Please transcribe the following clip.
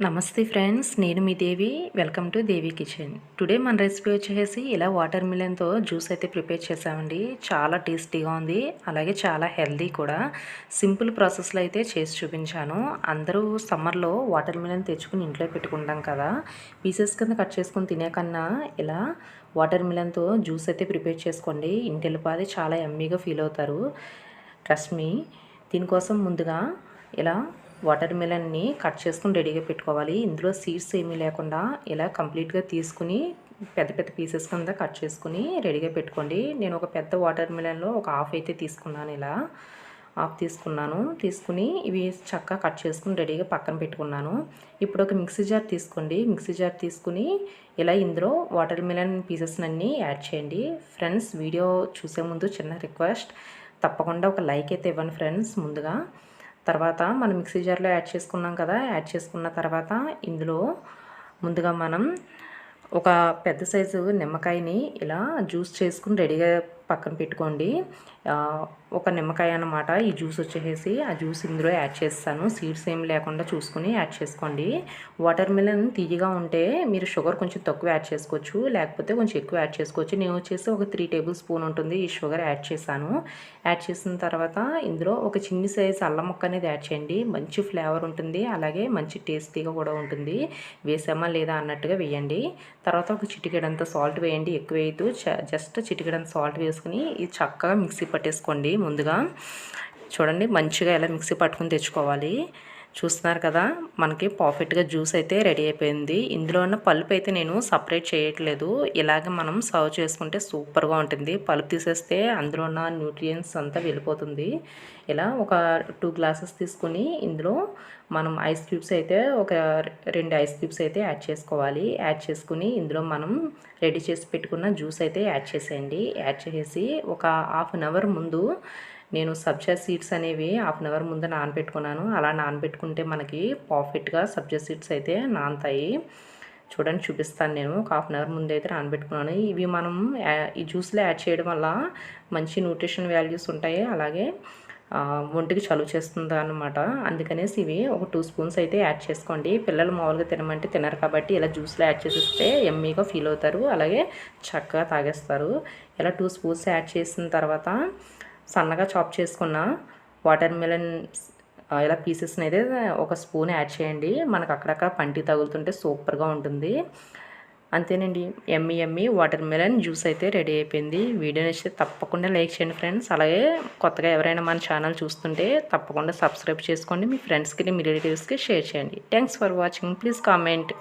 నమస్తే ఫ్రెండ్స్ నేను మీ Devi. Welcome to Devi kitchen. Today మన రెసిపీ వచ్చేసి ఇలా వాటర్ మిలన్తో జ్యూస్ అయితే ప్రిపేర్ చేసామండి. చాలా టేస్టీగా ఉంది. అలాగే చాలా హెల్దీ కూడా. సింపుల్ ప్రాసెస్లో అయితే చేసి చూపించాను. అందరూ సమ్మర్లో వాటర్ మిలన్ తెచ్చుకుని ఇంట్లో పెట్టుకుంటాం కదా. పీసెస్ కింద కట్ చేసుకుని తినే కన్నా ఇలా వాటర్ మిలన్తో జ్యూస్ అయితే ప్రిపేర్ చేసుకోండి. ఇంటి చాలా ఎమ్మీగా ఫీల్ అవుతారు. Trust me. దీనికోసం ముందుగా ఇలా వాటర్ మిలన్ని కట్ చేసుకుని రెడీగా పెట్టుకోవాలి. ఇందులో సీడ్స్ ఏమీ లేకుండా ఇలా కంప్లీట్గా తీసుకుని పెద్ద పెద్ద పీసెస్ కింద కట్ చేసుకుని రెడీగా పెట్టుకోండి. నేను ఒక పెద్ద వాటర్ మిలన్లో ఒక హాఫ్ అయితే తీసుకున్నాను ఇలా. హాఫ్ తీసుకున్నాను. తీసుకుని ఇవి చక్కగా కట్ చేసుకుని రెడీగా పక్కన పెట్టుకున్నాను. ఇప్పుడు ఒక మిక్సీ జార్ తీసుకోండి. మిక్సీ జార్ తీసుకుని ఇలా ఇందులో వాటర్ మిలన్ పీసెస్ అన్నీ యాడ్ చేయండి. ఫ్రెండ్స్ వీడియో చూసే ముందు చిన్న రిక్వెస్ట్ తప్పకుండా ఒక లైక్ అయితే ఇవ్వండి ఫ్రెండ్స్ ముందుగా. తర్వాత మనం మిక్సీ జార్లో యాడ్ చేసుకున్నాం కదా యాడ్ చేసుకున్న తర్వాత ఇందులో ముందుగా మనం ఒక పెద్ద సైజు నిమ్మకాయని ఇలా జ్యూస్ చేసుకుని రెడీగా పక్కన పెట్టుకోండి. ఒక నిమ్మకాయ అనమాట ఈ జ్యూస్ వచ్చేసి ఆ జ్యూస్ ఇందులో యాడ్ చేస్తాను. సీడ్స్ ఏమి లేకుండా చూసుకుని యాడ్ చేసుకోండి. వాటర్ మిలన్ తీయగా ఉంటే మీరు షుగర్ కొంచెం తక్కువ యాడ్ చేసుకోవచ్చు. లేకపోతే కొంచెం ఎక్కువ యాడ్ చేసుకోవచ్చు. నేను వచ్చేసి ఒక త్రీ టేబుల్ స్పూన్ ఉంటుంది. ఈ షుగర్ యాడ్ చేశాను. యాడ్ చేసిన తర్వాత ఇందులో ఒక చిన్ని సైజ్ అల్లం ముక్క అనేది యాడ్ చేయండి. మంచి ఫ్లేవర్ ఉంటుంది. అలాగే మంచి టేస్టీగా కూడా ఉంటుంది. వేసామా లేదా అన్నట్టుగా వేయండి. తర్వాత ఒక చిటికెడంత సాల్ట్ వేయండి. ఎక్కువ వేయద్దు. జస్ట్ చిటికెడంత సాల్ట్ వేసుకుని ఇది చక్కగా మిక్సీ పట్టేసుకోండి ముందుగా. చూడండి మంచిగా ఎలా మిక్సీ పట్టుకుని తెచ్చుకోవాలి. చూస్తున్నారు కదా మనకి పర్ఫెక్ట్గా జ్యూస్ అయితే రెడీ అయిపోయింది. ఇందులో ఉన్న పల్ప్ అయితే నేను సపరేట్ చేయట్లేదు. ఇలాగ మనం సర్వ్ చేసుకుంటే సూపర్గా ఉంటుంది. పల్ప్ తీసేస్తే అందులో ఉన్న న్యూట్రియన్స్ అంతా వెళ్ళిపోతుంది. ఇలా ఒక టూ గ్లాసెస్ తీసుకుని ఇందులో మనం ఐస్ క్యూబ్స్ అయితే ఒక రెండు ఐస్ క్యూబ్స్ అయితే యాడ్ చేసుకోవాలి. యాడ్ చేసుకుని ఇందులో మనం రెడీ చేసి పెట్టుకున్న జ్యూస్ అయితే యాడ్ చేసేయండి. యాడ్ చేసి ఒక హాఫ్ అన్ అవర్ ముందు నేను సబ్జా సీడ్స్ అనేవి హాఫ్ అన్ అవర్ ముందు నానబెట్టుకున్నాను. అలా నానబెట్టుకుంటే మనకి పర్ఫెక్ట్గా సబ్జా సీడ్స్ అయితే నానతాయి. చూడండి చూపిస్తాను నేను. ఒక హాఫ్ అన్ అవర్ ముందు అయితే నానబెట్టుకున్నాను. ఇవి మనం ఈ జ్యూస్లో యాడ్ చేయడం వల్ల మంచి న్యూట్రిషన్ వాల్యూస్ ఉంటాయి. అలాగే ఒంటికి చలువ చేస్తుంది అనమాట అందుకనేసి ఇవి ఒక టూ స్పూన్స్ అయితే యాడ్ చేసుకోండి. పిల్లలు మామూలుగా తినమంటే తినరు కాబట్టి ఇలా జ్యూస్లో యాడ్ చేసేస్తే ఎమ్మీగా ఫీల్ అవుతారు. అలాగే చక్కగా తాగేస్తారు. ఇలా టూ స్పూన్స్ యాడ్ చేసిన తర్వాత సన్నగా చాప్ చేసుకున్న వాటర్ మిలన్ ఇలా పీసెస్ని అయితే ఒక స్పూన్ యాడ్ చేయండి. మనకు అక్కడక్కడ పంటి తగులుతుంటే సూపర్గా ఉంటుంది. అంతేనండి. Yummy yummy water melon juice అయితే రెడీ అయిపోయింది. వీడియో నచ్చితే తప్పకుండా లైక్ చేయండి ఫ్రెండ్స్. అలాగే కొత్తగా ఎవరైనా మన ఛానల్ చూస్తుంటే తప్పకుండా సబ్స్క్రైబ్ చేసుకోండి. మీ ఫ్రెండ్స్కి మీ రిలేటివ్స్కి షేర్ చేయండి. Thanks for watching. Please comment.